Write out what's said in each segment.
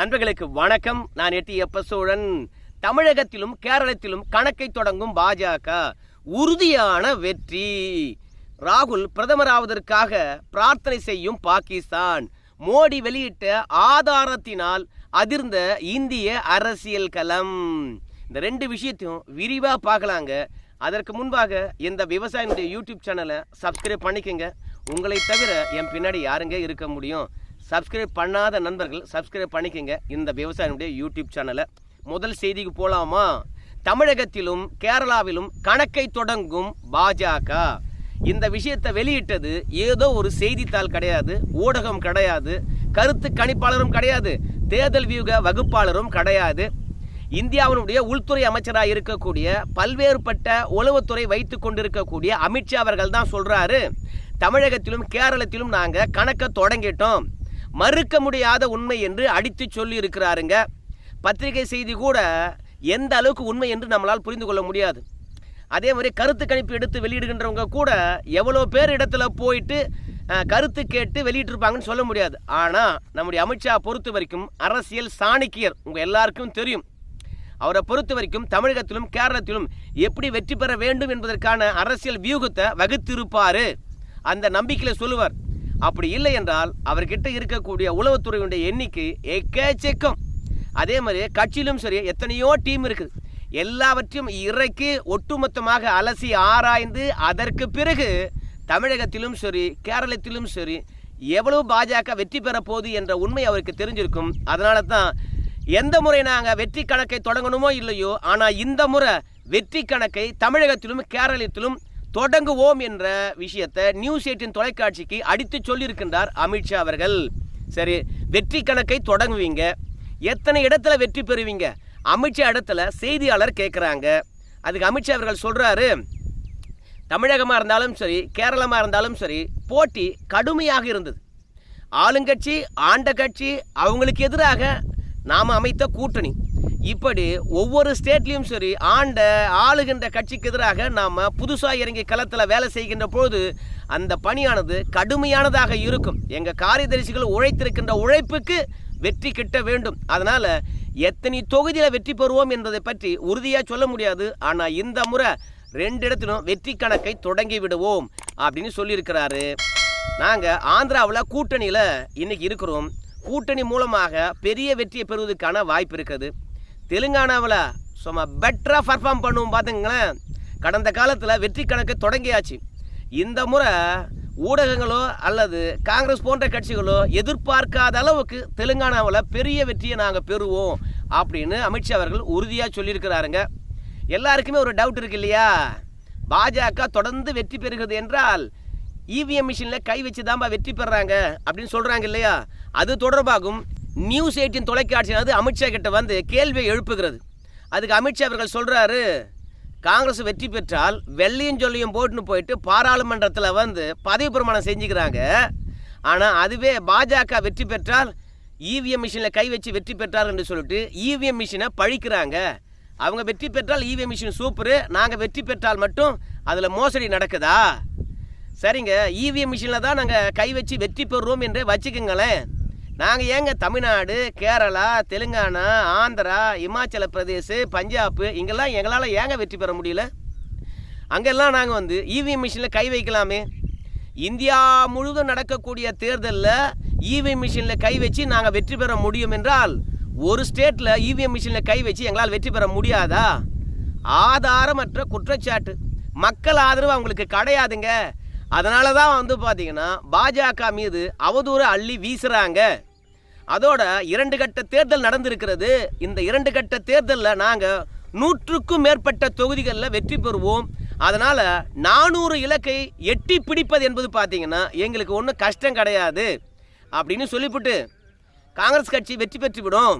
நண்பர்களுக்கு வணக்கம். நான் எட்டி எப்ப சோழன் தமிழகத்திலும் கேரளத்திலும் கணக்கை தொடங்கும் பாஜக. உறுதியான வெற்றி. ராகுல் பிரதமராவதற்காக பிரார்த்தனை செய்யும் பாகிஸ்தான். மோடி வெளியிட்ட ஆதாரத்தினால் அதிர்ந்த இந்திய அரசியல் களம். இந்த ரெண்டு விஷயத்தையும் விரிவாக பார்க்கலாங்க. அதற்கு முன்பாக இந்த விவசாயினுடைய யூடியூப் சேனலை சப்ஸ்கிரைப் பண்ணிக்கோங்க. உங்களை தவிர என் பின்னாடி யாருங்க இருக்க முடியும்? சப்ஸ்கிரைப் பண்ணாத நண்பர்கள் சப்ஸ்கிரைப் பண்ணிக்கோங்க. இந்த விவசாயினுடைய யூடியூப் சேனலை முதல் செய்திக்கு போகலாமா தமிழகத்திலும் கேரளாவிலும் கணக்கை தொடங்கும் பாஜக. இந்த விஷயத்தை வெளியிட்டது ஏதோ ஒரு செய்தித்தாள் கிடையாது ஊடகம் கிடையாது கருத்து கணிப்பாளரும் கிடையாது தேர்தல் வியூக வகுப்பாளரும் கிடையாது. இந்தியாவினுடைய உள்துறை அமைச்சராக இருக்கக்கூடிய பல்வேறுபட்ட உளவுத்துறை வைத்து கொண்டிருக்கக்கூடிய அமித்ஷா அவர்கள் தான் சொல்றாரு தமிழகத்திலும் கேரளத்திலும் நாங்கள் கணக்கை தொடங்கிட்டோம். மறுக்க முடியாத உண்மை என்று அடித்து சொல்லி இருக்கிறாருங்க பத்திரிகை செய்தி கூட எந்த அளவுக்கு உண்மை என்று நம்மளால் புரிந்து கொள்ள முடியாது. அதே மாதிரி கருத்து கணிப்பு எடுத்து வெளியிடுகின்றவங்க கூட எவ்வளோ பேர் இடத்துல போயிட்டு கருத்து கேட்டு வெளியிட்டிருப்பாங்கன்னு சொல்ல முடியாது. ஆனால் நம்முடைய அமித்ஷா பொறுத்த வரைக்கும் அரசியல் சாணிக்கியர். உங்கள் எல்லாருக்கும் தெரியும். அவரை பொறுத்த வரைக்கும் தமிழகத்திலும் கேரளத்திலும் எப்படி வெற்றி பெற வேண்டும் என்பதற்கான அரசியல் வியூகத்தை வகுத்திருப்பார். அந்த நம்பிக்கையில் சொல்லுவார். அப்படி இல்லை என்றால் அவர்கிட்ட இருக்கக்கூடிய உளவுத்துறையுடைய எண்ணிக்கை எக்கச்சக்கம். அதே மாதிரி கட்சியிலும் சரி எத்தனையோ டீம் இருக்குது எல்லாவற்றையும் இறக்கி ஒட்டுமொத்தமாக அலசி ஆராய்ந்து அதற்கு பிறகு தமிழகத்திலும் சரி கேரளத்திலும் சரி எவ்வளவு பாஜக வெற்றி பெற போகுது என்ற உண்மை அவருக்கு தெரிஞ்சிருக்கும். அதனால தான் எந்த முறை நாங்கள் வெற்றி கணக்கை தொடங்கணுமோ இல்லையோ ஆனால் இந்த முறை வெற்றி கணக்கை தமிழகத்திலும் கேரளத்திலும் தொடங்குவோம் என்ற விஷயத்தை நியூஸ் எயிட்டின் தொலைக்காட்சிக்கு அடித்து சொல்லியிருக்கின்றார் அமித்ஷா அவர்கள். சரி வெற்றி கணக்கை தொடங்குவீங்க. எத்தனை இடத்துல வெற்றி பெறுவீங்க? அமித்ஷா இடத்துல செய்தியாளர் கேட்குறாங்க அதுக்கு அமித்ஷா அவர்கள் சொல்கிறாரு தமிழகமாக இருந்தாலும் சரி கேரளமாக இருந்தாலும் சரி போட்டி கடுமையாக இருந்தது. ஆளுங்கட்சி ஆண்ட கட்சி அவங்களுக்கு எதிராக நாம் அமைத்த கூட்டணி. இப்படி ஒவ்வொரு ஸ்டேட்லேயும் சரி ஆண்ட ஆளுகின்ற கட்சிக்கு எதிராக நாம் புதுசாக இறங்கி களத்தில் வேலை செய்கின்ற பொழுது அந்த பணியானது கடுமையானதாக இருக்கும். எங்கள் காரியதரிசிகள் உழைத்திருக்கின்ற உழைப்புக்கு வெற்றி கிட்ட வேண்டும். அதனால் எத்தனை தொகுதியில் வெற்றி பெறுவோம் என்பதை பற்றி உறுதியாக சொல்ல முடியாது. ஆனால் இந்த முறை ரெண்டு இடத்திலும் வெற்றி கணக்கை தொடங்கி விடுவோம் அப்படின்னு சொல்லியிருக்கிறாரு. நாங்கள் ஆந்திராவில் கூட்டணியில் இன்னைக்கு இருக்கிறோம். கூட்டணி மூலமாக பெரிய வெற்றியை பெறுவதற்கான வாய்ப்பு இருக்குது. தெலுங்கானாவில் சும்மா பெட்டராக பர்ஃபார்ம் பண்ணுவோம் பார்த்துங்களேன் கடந்த காலத்தில் வெற்றி கணக்கை தொடங்கியாச்சு. இந்த முறை ஊடகங்களோ அல்லது காங்கிரஸ் போன்ற கட்சிகளோ எதிர்பார்க்காத அளவுக்கு தெலுங்கானாவில் பெரிய வெற்றியை நாங்கள் பெறுவோம் அப்படின்னு அமித்ஷா அவர்கள் உறுதியாக சொல்லியிருக்கிறாருங்க. எல்லாருக்குமே ஒரு டவுட் இருக்கு இல்லையா? பாஜக தொடர்ந்து வெற்றி பெறுகிறது என்றால் இவிஎம் மிஷினில் கை வச்சு தான்பா வெற்றி பெறாங்க அப்படின்னு சொல்கிறாங்க இல்லையா? அது தொடர்பாகும் நியூஸ் எயிட்டின் தொலைக்காட்சியானது அமித்ஷா கிட்ட வந்து கேள்வியை எழுப்புகிறது. அதுக்கு அமித்ஷா அவர்கள் சொல்கிறாரு காங்கிரஸ் வெற்றி பெற்றால் வெள்ளையும் சொல்லியும் போட்டுன்னு போயிட்டு பாராளுமன்றத்தில் வந்து பதவி பிரமாணம் செஞ்சுக்கிறாங்க. ஆனால் அதுவே பாஜக வெற்றி பெற்றால் இவிஎம் மிஷினில் கை வச்சு வெற்றி பெற்றார் என்று சொல்லிட்டு இவிஎம் மிஷினை பழிக்கிறாங்க. அவங்க வெற்றி பெற்றால் இவிஎம் மிஷின் சூப்பரு நாங்கள் வெற்றி பெற்றால் மட்டும் அதில் மோசடி நடக்குதா? சரிங்க இவிஎம் மிஷினில் தான் நாங்கள் கை வச்சு வெற்றி பெறுவோம் என்று வச்சுக்கோங்களேன். நாங்கள் ஏங்க தமிழ்நாடு கேரளா தெலுங்கானா ஆந்திரா இமாச்சல பிரதேஷ் பஞ்சாப் இங்கெல்லாம் எங்களால் ஏங்க வெற்றி பெற முடியல? அங்கெல்லாம் நாங்கள் வந்து இவிஎம் மிஷினில் கை வைக்கலாமே. இந்தியா முழுவதும் நடக்கக்கூடிய தேர்தலில் இவிஎம் மிஷினில் கை வச்சு நாங்கள் வெற்றி பெற முடியும் என்றால் ஒரு ஸ்டேட்டில் இவிஎம் மிஷினில் கை வச்சு எங்களால் வெற்றி பெற முடியாதா? ஆதாரமற்ற குற்றச்சாட்டு. மக்கள் ஆதரவு அவங்களுக்கு கிடையாதுங்க. அதனால தான் வந்து பார்த்தீங்கன்னா பாஜக மீது அவதூறு அள்ளி வீசுகிறாங்க அதோட இரண்டு கட்ட தேர்தல் நடந்திருக்கிறது. இந்த இரண்டு கட்ட தேர்தலில் நாங்கள் நூற்றுக்கும் மேற்பட்ட தொகுதிகளில் வெற்றி பெறுவோம். அதனால் நானூறு இலக்கை எட்டி பிடிப்பது என்பது பார்த்தீங்கன்னா எங்களுக்கு ஒன்றும் கஷ்டம் கிடையாது. அப்படின்னு சொல்லிவிட்டு காங்கிரஸ் கட்சி வெற்றி பெற்றுவிடும்.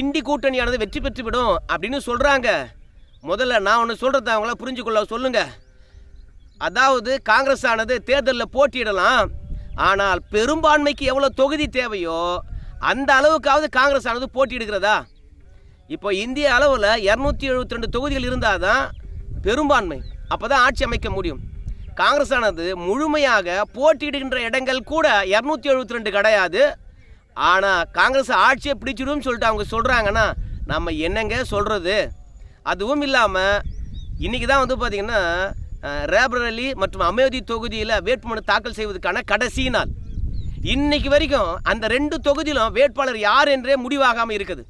இண்டி கூட்டணியானது வெற்றி பெற்றுவிடும் அப்படின்னு சொல்கிறாங்க முதல்ல நான் ஒன்று சொல்கிறத அவங்கள புரிஞ்சுக்கொள்ள சொல்லுங்கள் அதாவது காங்கிரஸ் ஆனது தேர்தலில் போட்டியிடலாம். ஆனால் பெரும்பான்மைக்கு எவ்வளோ தொகுதி தேவையோ அந்த அளவுக்காவது காங்கிரஸ் ஆனது போட்டியிடுகிறதா இப்போ இந்திய அளவில் இரநூத்தி எழுபத்தி ரெண்டு தொகுதிகள் இருந்தால் தான் பெரும்பான்மை. அப்போ தான் ஆட்சி அமைக்க முடியும். காங்கிரஸ் ஆனது முழுமையாக போட்டியிடுகின்ற இடங்கள் கூட இரநூத்தி எழுபத்தி ரெண்டு கிடையாது. ஆனால் காங்கிரஸ் ஆட்சியை பிடிச்சிடும் சொல்லிட்டு அவங்க சொல்கிறாங்கன்னா நம்ம என்னங்க சொல்கிறது அதுவும் இல்லாமல் இன்றைக்கி தான் வந்து பார்த்திங்கன்னா ரேபரலி மற்றும் அமேதி தொகுதியில் வேட்புமனு தாக்கல் செய்வதற்கான கடைசி நாள். இன்னைக்கு வரைக்கும் அந்த ரெண்டு தொகுதியிலும் வேட்பாளர் யார் என்றே முடிவாகாமல் இருக்குது.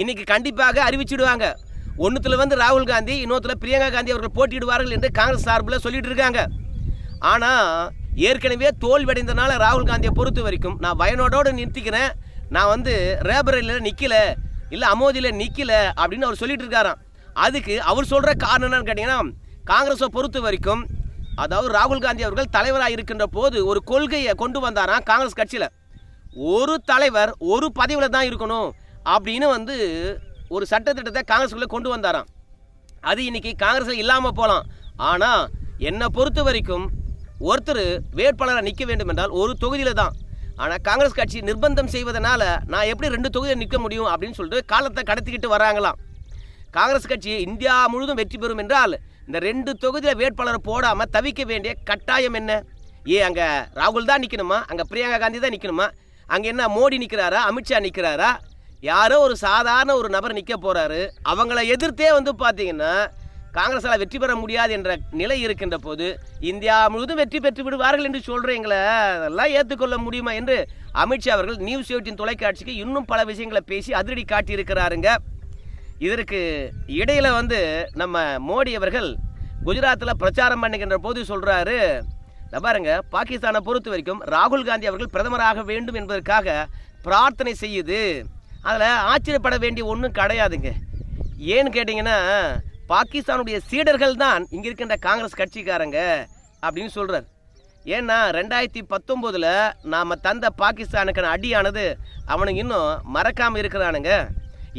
இன்னைக்கு கண்டிப்பாக அறிவிச்சிடுவாங்க. ஒன்றுத்தில் வந்து ராகுல் காந்தி இன்னொருத்தில் பிரியங்கா காந்தி அவர்கள் போட்டியிடுவார்கள் என்று காங்கிரஸ் சார்பில் சொல்லிட்டு இருக்காங்க. ஆனால் ஏற்கனவே தோல்வியடைந்தனால ராகுல் காந்தியை பொறுத்த வரைக்கும் நான் வயனோடோடு நிறுத்திக்கிறேன். நான் வந்து ரேபரில் நிற்கல இல்லை அமோதியில் நிற்கல அப்படின்னு அவர் சொல்லிட்டு இருக்காராம். அதுக்கு அவர் சொல்கிற காரணம் என்னன்னு கேட்டிங்கன்னா காங்கிரஸை பொறுத்த வரைக்கும் அதாவது ராகுல் காந்தி அவர்கள் தலைவராக இருக்கின்ற போது ஒரு கொள்கையை கொண்டு வந்தாராம் காங்கிரஸ் கட்சியில்? ஒரு தலைவர் ஒரு பதவியில் தான் இருக்கணும் அப்படின்னு வந்து ஒரு சட்டத்திட்டத்தை காங்கிரஸுக்குள்ளே கொண்டு வந்தாராம். அது இன்னைக்கு காங்கிரஸில் இல்லாமல் போகலாம் ஆனால் என்னை பொறுத்த வரைக்கும் ஒருத்தர் வேட்பாளராக நிற்க வேண்டும் என்றால் ஒரு தொகுதியில் தான். ஆனால் காங்கிரஸ் கட்சி நிர்பந்தம் செய்வதனால நான் எப்படி ரெண்டு தொகுதியில் நிற்க முடியும் அப்படின்னு சொல்லிட்டு காலத்தை கடத்திக்கிட்டு வராங்களாம். காங்கிரஸ் கட்சி இந்தியா முழுவதும் வெற்றி பெறும் என்றால் இந்த ரெண்டு தொகுதியில் வேட்பாளரை போடாமல் தவிக்க வேண்டிய கட்டாயம் என்ன? ஏ அங்கே ராகுல் தான் நிற்கணுமா அங்கே பிரியங்கா காந்தி தான் நிற்கணுமா அங்கே என்ன மோடி நிற்கிறாரா அமித்ஷா நிற்கிறாரா யாரோ ஒரு சாதாரண ஒரு நபர் நிற்க போகிறாரு அவங்கள எதிர்த்தே வந்து பார்த்தீங்கன்னா காங்கிரஸால் வெற்றி பெற முடியாது என்ற நிலை இருக்கின்ற போது இந்தியா முழுவதும் வெற்றி பெற்று விடுவார்கள் என்று சொல்கிறீங்களே அதெல்லாம் ஏற்றுக்கொள்ள முடியுமா? என்று அமித்ஷா அவர்கள் நியூஸ் எயிட்டின் தொலைக்காட்சிக்கு இன்னும் பல விஷயங்களை பேசி அதிரடி காட்டியிருக்கிறாருங்க. இதற்கு இடையில் வந்து நம்ம மோடி அவர்கள் குஜராத்தில் பிரச்சாரம் பண்ணுகின்ற போது சொல்கிறாரு பாருங்க பாகிஸ்தானை பொறுத்த வரைக்கும் ராகுல் காந்தி அவர்கள் பிரதமராக வேண்டும் என்பதற்காக பிரார்த்தனை செய்யுது. அதில் ஆச்சரியப்பட வேண்டிய ஒன்றும் கிடையாதுங்க. ஏன்னு கேட்டிங்கன்னா பாகிஸ்தானுடைய சீடர்கள் தான் இங்கே இருக்கின்ற காங்கிரஸ் கட்சிக்காரங்க அப்படின்னு சொல்கிறார் ஏன்னா ரெண்டாயிரத்தி பத்தொம்போதில் நாம் தந்த பாகிஸ்தானுக்கான அடியானது அவனுங்க இன்னும் மறக்காமல் இருக்கிறானுங்க.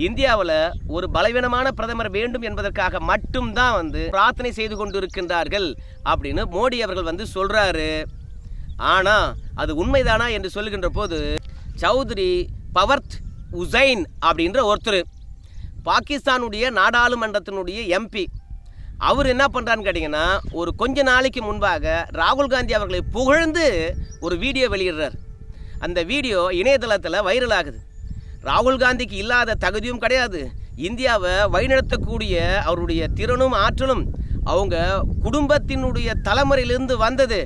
இந்தியாவில் ஒரு பலவீனமான பிரதமர் வேண்டும் என்பதற்காக மட்டும்தான் வந்து பிரார்த்தனை செய்து கொண்டிருக்கின்றார்கள் அப்படின்னு மோடி அவர்கள் வந்து சொல்கிறாரு ஆனால் அது உண்மைதானா என்று சொல்லுகின்ற போது சௌத்ரி பவர்த் உசைன் அப்படின்ற ஒருத்தர் பாகிஸ்தானுடைய நாடாளுமன்றத்தினுடைய எம்பி அவர் என்ன பண்ணுறான்னு கேட்டிங்கன்னா ஒரு கொஞ்ச நாளைக்கு முன்பாக ராகுல் காந்தி அவர்களை புகழ்ந்து ஒரு வீடியோ வெளியிடுறார். அந்த வீடியோ இணையதளத்தில் வைரல் ஆகுது. ராகுல் காந்திக்கு இல்லாத தகுதியும் கிடையாது. இந்தியாவை வழிநடத்தக்கூடிய அவருடைய திறனும் ஆற்றலும் அவங்க குடும்பத்தினுடைய தலைமுறையிலிருந்து வந்தது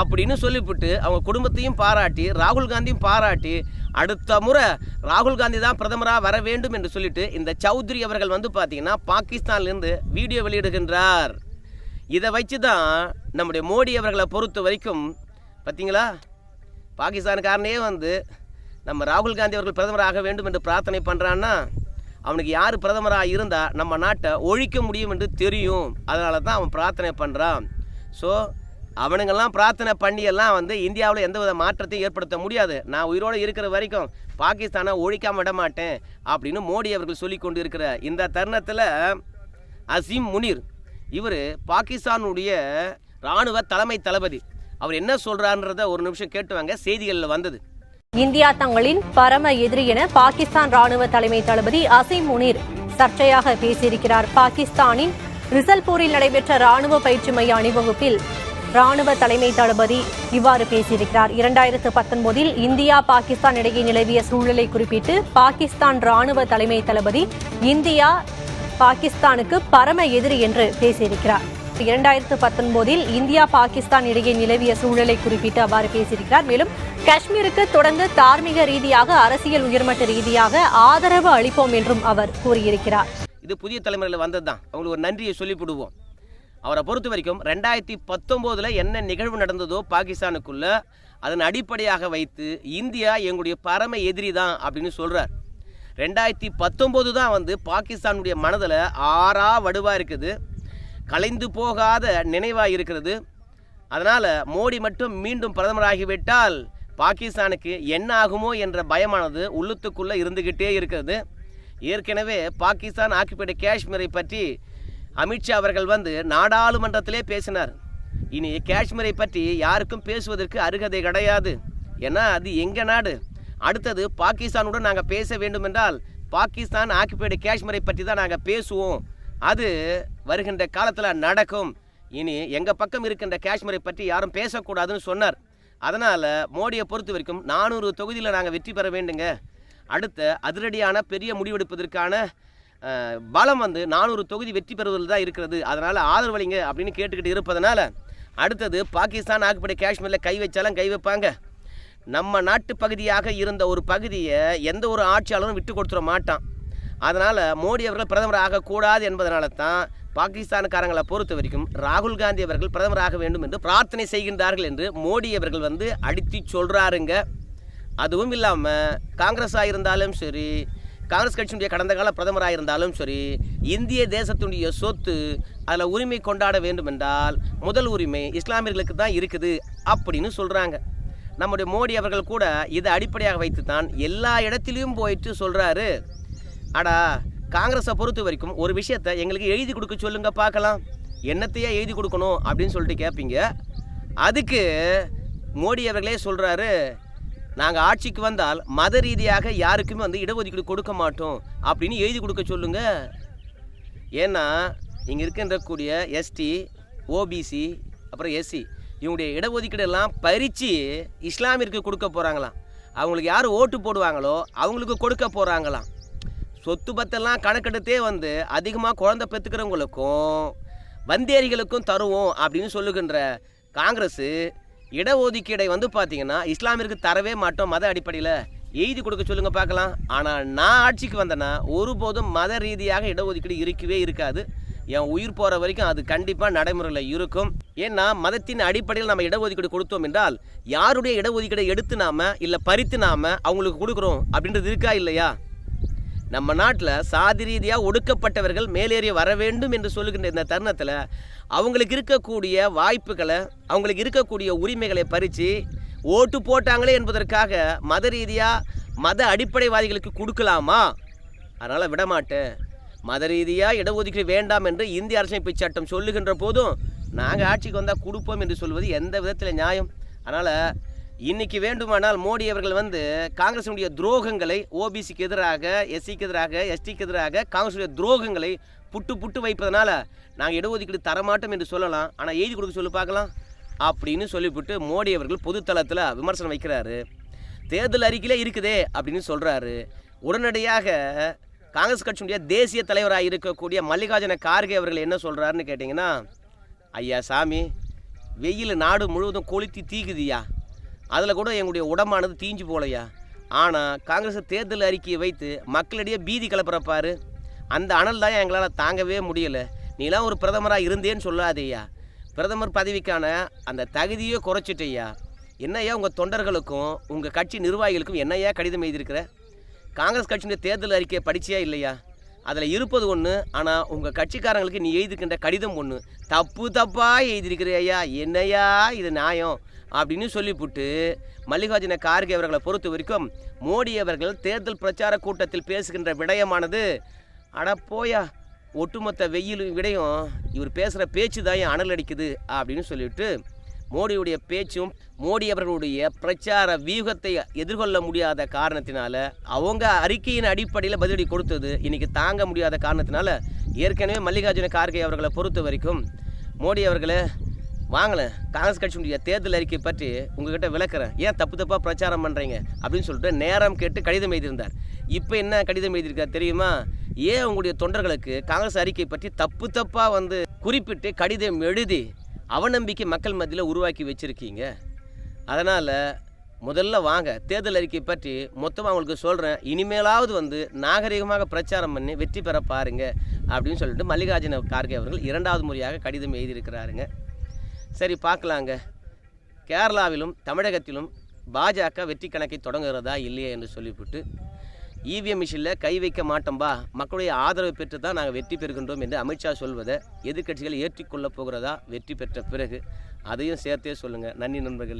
அப்படின்னு சொல்லிவிட்டு அவங்க குடும்பத்தையும் பாராட்டி ராகுல் காந்தியும் பாராட்டி அடுத்த முறை ராகுல் காந்தி தான் பிரதமராக வர வேண்டும் என்று சொல்லிட்டு இந்த சௌத்ரி அவர்கள் வந்து பார்த்தீங்கன்னா பாகிஸ்தான்லேருந்து வீடியோ வெளியிடுகின்றார். இதை வச்சு தான் நம்முடைய மோடி அவர்களை பொறுத்த வரைக்கும் பார்த்தீங்களா? பாகிஸ்தானுக்காரனே வந்து நம்ம ராகுல் காந்தி அவர்கள் பிரதமராக வேண்டும் என்று பிரார்த்தனை பண்ணுறான்னா அவனுக்கு யார் பிரதமராக இருந்தால் நம்ம நாட்டை ஒழிக்க முடியும் என்று தெரியும். அதனால தான் அவன் பிரார்த்தனை பண்ணுறான் ஸோ அவனுங்கெல்லாம் பிரார்த்தனை பண்ணியெல்லாம் வந்து இந்தியாவில் எந்த வித மாற்றத்தையும் ஏற்படுத்த முடியாது. நான் உயிரோடு இருக்கிற வரைக்கும் பாகிஸ்தானை ஒழிக்காம விட மாட்டேன் அப்படின்னு மோடி அவர்கள் சொல்லி கொண்டு இருக்கிற இந்த தருணத்தில் அசீம் முனீர் இவர் பாகிஸ்தானுடைய இராணுவ தலைமை தளபதி. அவர் என்ன சொல்கிறான்றத ஒரு நிமிஷம் கேட்டுவாங்க செய்திகளில் வந்தது. இந்தியா தங்களின் பரம எதிரி என பாகிஸ்தான் ராணுவ தலைமை தளபதி அசீம் முனீர் சர்ச்சையாக பேசியிருக்கிறார். பாகிஸ்தானின் ரிசல்பூரில் நடைபெற்ற ராணுவ பயிற்சி மைய அணிவகுப்பில் ராணுவ தலைமை தளபதி இவ்வாறு பேசியிருக்கிறார். இரண்டாயிரத்து பத்தொன்பதில் இந்தியா பாகிஸ்தான் இடையே நிலவிய சூழலை குறிப்பிட்டு பாகிஸ்தான் ராணுவ தலைமை தளபதி இந்தியா பாகிஸ்தானுக்கு பரம எதிரி என்று பேசியிருக்கிறார். இரண்டாயிரத்து பத்தொன்பதில் இந்தியா பாகிஸ்தான் இடையே நிலவிய சூழலை குறிப்பிட்டு அவ்வாறு பேசியிருக்கிறார். மேலும் காஷ்மீருக்கு தொடர்ந்து தார்மீக ரீதியாக அரசியல் உயர்மட்ட ரீதியாக ஆதரவு அளிப்போம் என்றும் அவர் கூறியிருக்கிறார். இது புதிய தலைமுறையில் வந்தது தான் அவங்களுக்கு ஒரு நன்றியை சொல்லிவிடுவோம். அவரை பொறுத்த வரைக்கும் ரெண்டாயிரத்தி பத்தொம்போதில் என்ன நிகழ்வு நடந்ததோ பாகிஸ்தானுக்குள்ள அதன் அடிப்படையாக வைத்து இந்தியா எங்களுடைய பரம எதிரி தான் அப்படின்னு சொல்கிறார் ரெண்டாயிரத்தி பத்தொம்போது தான் வந்து பாகிஸ்தானுடைய மனதில் ஆறா வடுவாக இருக்குது. கலைந்து போகாத நினைவாக இருக்கிறது அதனால் மோடி மட்டும் மீண்டும் பிரதமராகிவிட்டால் பாகிஸ்தானுக்கு என்ன ஆகுமோ என்ற பயமானது உள்ளத்துக்குள்ளே இருந்துக்கிட்டே இருக்கிறது. ஏற்கனவே பாகிஸ்தான் ஆக்கிப்பட்ட காஷ்மீரை பற்றி அமித்ஷா அவர்கள் வந்து நாடாளுமன்றத்திலே பேசினார். இனி காஷ்மீரை பற்றி யாருக்கும் பேசுவதற்கு அருகதை கிடையாது. ஏன்னா அது எங்கள் நாடு? அடுத்தது பாகிஸ்தானுடன் நாங்கள் பேச வேண்டும் என்றால் பாகிஸ்தான் ஆக்கிப்பேடு காஷ்மீரை பற்றி தான் நாங்கள் பேசுவோம். அது வருகின்ற காலத்தில் நடக்கும். இனி எங்கள் பக்கம் இருக்கின்ற காஷ்மீரை பற்றி யாரும் பேசக்கூடாதுன்னு சொன்னார். அதனால் மோடியை பொறுத்த வரைக்கும் நானூறு தொகுதியில் நாங்கள் வெற்றி பெற வேண்டுங்க. அடுத்த அதிரடியான பெரிய முடிவெடுப்பதற்கான பலம் வந்து நானூறு தொகுதி வெற்றி பெறுவதில் தான் இருக்கிறது. அதனால் ஆதரவளிங்க அப்படின்னு கேட்டுக்கிட்டு இருப்பதனால அடுத்தது பாகிஸ்தான் ஆக்குப்படை காஷ்மீரில் கை வச்சாலும் கை வைப்பாங்க. நம்ம நாட்டு பகுதியாக இருந்த ஒரு பகுதியை எந்த ஒரு ஆட்சியாளரும் விட்டு கொடுத்துட மாட்டான். அதனால் மோடி அவர்கள் பிரதமர் ஆகக்கூடாது என்பதனால தான் பாகிஸ்தான்காரங்களை பொறுத்த வரைக்கும் ராகுல் காந்தி அவர்கள் பிரதமராக வேண்டும் என்று பிரார்த்தனை செய்கின்றார்கள் என்று மோடி அவர்கள் வந்து அடித்து சொல்கிறாருங்க அதுவும் இல்லாமல் காங்கிரஸாக இருந்தாலும் சரி காங்கிரஸ் கட்சியினுடைய கடந்த கால பிரதமராக இருந்தாலும் சரி இந்திய தேசத்தினுடைய சொத்து அதில் உரிமை கொண்டாட வேண்டும் என்றால் முதல் உரிமை இஸ்லாமியர்களுக்கு தான் இருக்குது அப்படின்னு சொல்கிறாங்க நம்முடைய மோடி அவர்கள் கூட இதை அடிப்படையாக வைத்து தான் எல்லா இடத்துலையும் போயிட்டு சொல்கிறாரு அடா காங்கிரஸை பொறுத்த வரைக்கும் ஒரு விஷயத்தை எங்களுக்கு எழுதி கொடுக்க சொல்லுங்க பார்க்கலாம். என்னத்தையே எழுதி கொடுக்கணும் அப்படின்னு சொல்லிட்டு கேட்பீங்க அதுக்கு மோடி அவர்களே சொல்கிறாரு நாங்கள் ஆட்சிக்கு வந்தால் மத ரீதியாக யாருக்குமே வந்து இடஒதுக்கீடு கொடுக்க மாட்டோம் அப்படின்னு எழுதி கொடுக்க சொல்லுங்க. ஏன்னா இங்கே இருக்கின்றக்கூடிய எஸ்டி ஓபிசி அப்புறம் எஸ்சி இவங்களுடைய இடஒதுக்கீடு எல்லாம் பறித்து இஸ்லாமிற்கு கொடுக்க போகிறாங்களாம் அவங்களுக்கு யார் ஓட்டு போடுவாங்களோ அவங்களுக்கு கொடுக்க போகிறாங்களாம் சொத்து பத்தெல்லாம் கணக்கெடுத்தே வந்து அதிகமாக குழந்தை பெற்றுக்கிறவங்களுக்கும் வந்தேரிகளுக்கும் தருவோம் அப்படின்னு சொல்லுகின்ற காங்கிரஸ் இடஒதுக்கீடை வந்து பார்த்தீங்கன்னா இஸ்லாமிற்கு தரவே மாட்டோம் மத அடிப்படையில். எழுதி கொடுக்க சொல்லுங்க பார்க்கலாம். ஆனால் நான் ஆட்சிக்கு வந்தேன்னா ஒருபோதும் மத ரீதியாக இடஒதுக்கீடு இருக்கவே இருக்காது. என் உயிர் போகிற வரைக்கும் அது கண்டிப்பாக நடைமுறையில் இருக்கும். ஏன்னா மதத்தின் அடிப்படையில் நம்ம இடஒதுக்கீடு கொடுத்தோம் என்றால் யாருடைய இடஒதுக்கீடை எடுத்து நாம இல்லை பறித்து நாம அவங்களுக்கு கொடுக்குறோம் அப்படின்றது இருக்கா இல்லையா? நம்ம நாட்டில் சாதி ரீதியாக ஒடுக்கப்பட்டவர்கள் மேலேறி வர வேண்டும் என்று சொல்லுகின்ற இந்த தருணத்தில் அவங்களுக்கு இருக்கக்கூடிய வாய்ப்புகளை அவங்களுக்கு இருக்கக்கூடிய உரிமைகளை பறித்து ஓட்டு போட்டாங்களே என்பதற்காக மத ரீதியாக மத அடிப்படைவாதிகளுக்கு கொடுக்கலாமா? அதனால் விடமாட்டேன். மத ரீதியாக இடஒதுக்கீடு வேண்டாம் என்று இந்திய அரசமைப்பு சட்டம் சொல்லுகின்ற போதும் நாங்கள் ஆட்சிக்கு வந்தால் கொடுப்போம் என்று சொல்வது எந்த விதத்தில் நியாயம்? அதனால் இன்னைக்கு வேண்டுமானால் மோடி அவர்கள் வந்து காங்கிரசினுடைய துரோகங்களை ஓபிசிக்கு எதிராக எஸ்சிக்கு எதிராக எஸ்டிக்கு எதிராக காங்கிரஸுடைய துரோகங்களை புட்டு புட்டு வைப்பதனால நாங்கள் இடஒதுக்கீடு தரமாட்டோம் என்று சொல்லலாம். ஆனால் எழுதி கொடுக்க சொல்லி பார்க்கலாம். அப்படின்னு சொல்லிவிட்டு மோடி அவர்கள் பொதுத்தளத்தில் விமர்சனம் வைக்கிறாரு. தேர்தல் அறிக்கையிலே இருக்குதே அப்படின்னு சொல்கிறாரு உடனடியாக காங்கிரஸ் கட்சியினுடைய தேசிய தலைவராக இருக்கக்கூடிய மல்லிகார்ஜுன கார்கே அவர்கள் என்ன சொல்கிறாருன்னு கேட்டிங்கன்னா ஐயா சாமி வெயில் நாடு முழுவதும் கொளுத்தி தீக்குதியா அதில் கூட எங்களுடைய உடம்பானது தீஞ்சு போலையா? ஆனால் காங்கிரஸ் தேர்தல் அறிக்கையை வைத்து மக்களிடையே பீதி கிளப்புறப்பாரு அந்த அனல் தான் எங்களால் தாங்கவே முடியல. நீலாம் ஒரு பிரதமராக இருந்தேன்னு சொல்லாதேயா பிரதமர் பதவிக்கான அந்த தகுதியே குறைச்சிட்டேயா என்னையா உங்கள் தொண்டர்களுக்கும் உங்கள் கட்சி நிர்வாகிகளுக்கும் என்னையா கடிதம் எழுதியிருக்கிற? காங்கிரஸ் கட்சியினுடைய தேர்தல் அறிக்கையை படிச்சியா இல்லையா? அதில் இருப்பது ஒன்று ஆனால் உங்கள் கட்சிக்காரங்களுக்கு நீ எழுதிக்கின்ற கடிதம் ஒன்று தப்பு தப்பாக எழுதியிருக்கிறையா என்னையா இது நியாயம் அப்படின்னு சொல்லிவிட்டு மல்லிகார்ஜுன கார்கே அவர்களை பொறுத்த வரைக்கும் மோடி அவர்கள் தேர்தல் பிரச்சார கூட்டத்தில் பேசுகின்ற விடயமானது அட போயா ஒட்டுமொத்த வெயில் விடையும் இவர் பேசுகிற பேச்சு தான் அனல் அடிக்குது அப்படின்னு சொல்லிவிட்டு மோடியுடைய பேச்சும் மோடி அவர்களுடைய பிரச்சார வியூகத்தை எதிர்கொள்ள முடியாத காரணத்தினால அவங்க அறிக்கையின் அடிப்படையில் பதிலடி கொடுத்தது இன்னைக்கு தாங்க முடியாத காரணத்தினால ஏற்கனவே மல்லிகார்ஜுன கார்கே அவர்களை பொறுத்த வரைக்கும் மோடி அவர்களை வாங்கலை காங்கிரஸ் கட்சியினுடைய தேர்தல் அறிக்கை பற்றி உங்ககிட்ட விளக்குறேன். ஏன் தப்பு தப்பாக பிரச்சாரம் பண்ணுறீங்க அப்படின்னு சொல்லிட்டு நேரம் கேட்டு கடிதம் எழுதியிருந்தார். இப்போ என்ன கடிதம் எழுதியிருக்கார் தெரியுமா? ஏன் உங்களுடைய தொண்டர்களுக்கு காங்கிரஸ் அறிக்கை பற்றி தப்பு தப்பாக வந்து குறிப்பிட்டு கடிதம் எழுதி அவநம்பிக்கை மக்கள் மத்தியில் உருவாக்கி வச்சுருக்கீங்க. அதனால் முதல்ல வாங்க. தேர்தல் அறிக்கை பற்றி மொத்தமாக அவங்களுக்கு சொல்கிறேன் இனிமேலாவது வந்து நாகரிகமாக பிரச்சாரம் பண்ணி வெற்றி பெற பாருங்க அப்படின்னு சொல்லிட்டு மல்லிகார்ஜுன கார்கே அவர்கள் இரண்டாவது முறையாக கடிதம் எழுதியிருக்கிறாருங்க. சரி பார்க்கலாங்க. கேரளாவிலும் தமிழகத்திலும் பாஜக வெற்றி கணக்கை தொடங்குகிறதா இல்லையா என்று சொல்லிவிட்டு இவிஎம் மிஷினில் கை வைக்க மாட்டோம்பா. மக்களுடைய ஆதரவு பெற்று தான் நாங்கள் வெற்றி பெறுகின்றோம் என்று அமித்ஷா சொல்வதை எதிர்கட்சிகள் ஏற்றிக்கொள்ளப் போகிறதா? வெற்றி பெற்ற பிறகு. அதையும் சேர்த்தே சொல்லுங்கள் நன்றி நண்பர்களே.